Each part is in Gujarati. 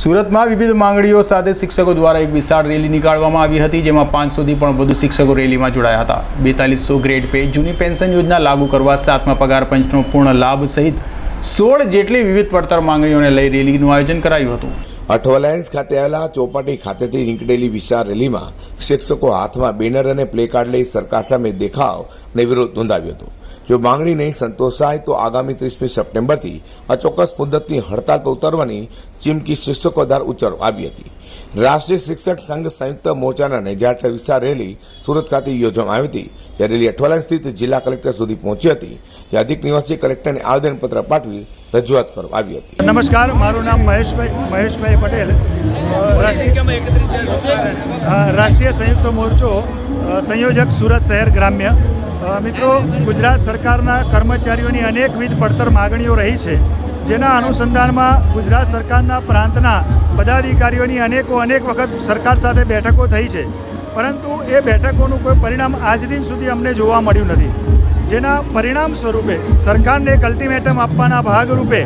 સુરતમાં વિવિધ માંગણીઓ સાથે શિક્ષકો દ્વારા એક વિશાળ રેલી નીકાળવામાં આવી હતી, જેમાં પાંચસોથી પણ વધુ શિક્ષકો રેલીમાં જોડાયા હતા. બેતાલીસો ગ્રેડ પે જૂની પેન્શન યોજના લાગુ કરવા સાતમા પગાર પંચનો પૂર્ણ લાભ સહિત સોળ જેટલી વિવિધ પડતર માંગણીઓને લઈ રેલીનું આયોજન કરાયું હતું. અઠવાલાયન્સ ખાતે આવેલા ચોપાટી ખાતેથી નીકળેલી વિશાળ રેલીમાં શિક્ષકો હાથમાં બેનર અને પ્લેકાર્ડ લઈ સરકાર સામે દેખાવ અને વિરોધ નોંધાવ્યો હતો. જો માંગણી નહીં સંતોષાય તો આગામી ત્રીસમી સપ્ટેમ્બરથી અચોક્કસ મુદ્દતની હડતાલ પર ઉતરવાની ચીમકી શિક્ષકો દ્વારા ઉચ્ચારવામાં આવી હતી. રાષ્ટ્રીય શિક્ષક સંઘ સંયુક્ત મોરચાના નેજાટ વિસ્તાર રેલી સુરત ખાતે યોજવામાં આવી હતી. ત્યારે રેલી અઠવાલાયન્સ સ્થિત જિલ્લા કલેક્ટર સુધી પહોંચી હતી. જ્યાં અધિક નિવાસી કલેક્ટરને આવેદનપત્ર પાઠવી રજૂઆત કરવામાં આવી હતી. નમસ્કાર, મારું નામ મહેશભાઈ મહેશભાઈ પટેલ. રાષ્ટ્રીય સંયુક્ત મોરચો સંયોજક સુરત શહેર ગ્રામ્ય. મિત્રો, ગુજરાત સરકારના કર્મચારીઓની અનેકવિધ પડતર માગણીઓ રહી છે. જેના અનુસંધાનમાં ગુજરાત સરકારના પ્રાંતના પદાધિકારીઓની અનેકો અનેક વખત સરકાર સાથે બેઠકો થઈ છે. પરંતુ એ બેઠકોનું કોઈ પરિણામ આજ દિન સુધી અમને જોવા મળ્યું નથી. જેના પરિણામ સ્વરૂપે સરકારને એક અલ્ટિમેટમ આપવાના ભાગરૂપે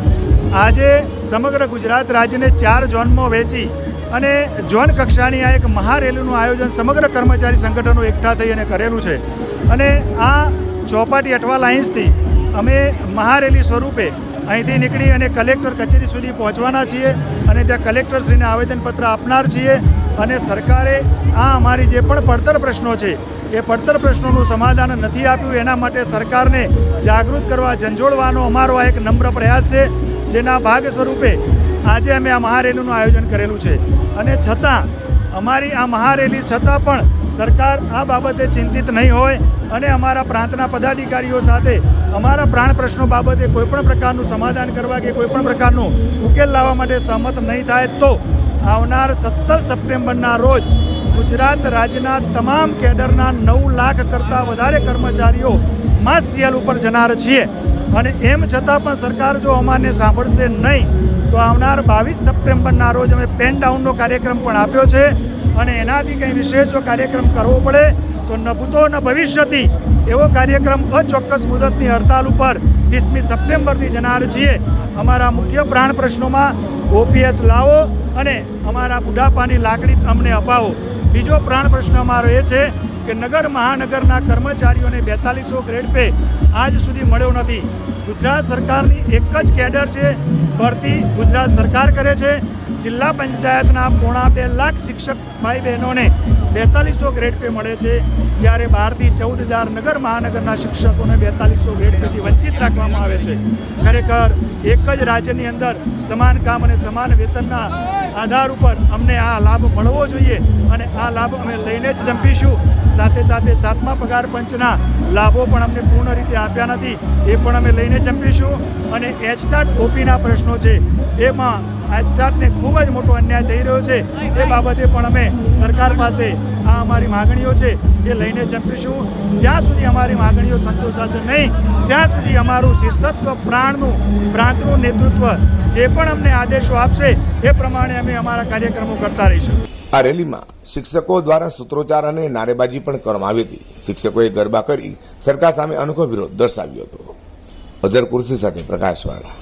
આજે સમગ્ર ગુજરાત રાજ્યને ચાર ઝોનમાં વહેંચી અને ઝોન કક્ષાની આ એક મહારેલીનું આયોજન સમગ્ર કર્મચારી સંગઠનો એકઠા થઈ અને કરેલું છે. અને આ ચોપાટી અટવા લાઇન્સથી અમે મહારેલી સ્વરૂપે અહીંથી નીકળી અને કલેક્ટર કચેરી સુધી પહોંચવાના છીએ અને ત્યાં કલેક્ટરશ્રીને આવેદનપત્ર આપનાર છીએ અને સરકારે આ અમારી જે પણ પડતર પ્રશ્નો છે, એ પડતર પ્રશ્નોનું સમાધાન નથી આપ્યું. એના માટે સરકારને જાગૃત કરવા, ઝંઝોળવાનો અમારો આ એક નમ્ર પ્રયાસ છે, જેના ભાગ સ્વરૂપે આજે અમે આ મહારેલીનું આયોજન કરેલું છે. અને છતાં, અમારી આ મહારેલી છતાં પણ સરકાર આ બાબતે ચિંતિત નહીં હોય અને અમારા પ્રાંતના પદાધિકારીઓ સાથે અમારા પ્રાણ પ્રશ્નો બાબતે કોઈપણ પ્રકારનું સમાધાન કરવા કે કોઈપણ પ્રકારનું ઉકેલ લાવવા માટે સહમત નહીં થાય તો આવનાર સત્તર સપ્ટેમ્બરના રોજ ગુજરાત રાજ્યના તમામ કેડરના નવ લાખ કરતાં વધારે કર્મચારીઓ માસ ઉપર જનાર છીએ. અને એમ છતાં પણ સરકાર જો અમારને સાંભળશે નહીં, તો આવનાર બાવીસ સપ્ટેમ્બરના રોજ અમે પેન ડાઉનનો કાર્યક્રમ પણ આપ્યો છે. અને એનાથી કંઈ વિશેષ જો કાર્યક્રમ કરવો પડે, તો નભૂતો ન ભવિષ્યથી એવો કાર્યક્રમ અચોક્કસ મુદતની હડતાલ ઉપર ત્રીસમી સપ્ટેમ્બરથી જનાર છીએ. અમારા મુખ્ય પ્રાણ પ્રશ્નોમાં ઓપીએસ લાવો અને અમારા બુઢાપાની લાકડી અમને અપાવો. બીજો પ્રાણ પ્રશ્ન અમારો એ છે કે નગર મહાનગરના કર્મચારીઓને બેતાલીસો ગ્રેડ પે આજ સુધી મળ્યો નથી. ગુજરાત સરકારની એક જ કેડર છે, ભરતી ગુજરાત સરકાર કરે છે. જિલ્લા પંચાયતના પોણા બે લાખ શિક્ષક ભાઈ બહેનોને બેતાલીસો ગ્રેડ પે મળે છે. જ્યારે બારથી ચૌદ હજાર નગર મહાનગરના શિક્ષકોને બેતાલીસો ગ્રેડ પેથી વંચિત રાખવામાં આવે છે. ખરેખર એક જ રાજ્યની અંદર સમાન કામ અને સમાન વેતનના આધાર ઉપર અમને આ લાભ મળવો જોઈએ અને આ લાભ અમે લઈને જ જંપીશું. સાથે સાથે સાતમા પગાર પંચના લાભો પણ અમને પૂર્ણ રીતે આપ્યા નથી. એ પણ અમે લઈને જંપીશું. અને એચટાટ ઓપીના પ્રશ્નો છે. એમાં એચટાટને ખૂબ જ મોટો અન્યાય થઈ રહ્યો છે. એ બાબતે પણ અમે સરકાર પાસે આ અમારી માગણીઓ છે એ લઈને જંપીશું. જ્યાં સુધી અમારી માગણીઓ સંતોષાશે નહીં, ત્યાં સુધી અમારું શીર્ષત્વ પ્રાણનું પ્રાંતનું નેતૃત્વ જે પણ અમને આદેશો આપશે એ પ્રમાણે અમે અમારા કાર્યક્રમો કરતા રહીશું. આ રેલીમાં શિક્ષકો દ્વારા સૂત્રોચ્ચાર અને નારેબાજી પણ કરવામાં આવી હતી. શિક્ષકોએ ગરબા કરી સરકાર સામે અનોખો વિરોધ દર્શાવ્યો હતો. અઝર કુર્સી સાથે પ્રકાશવાળા.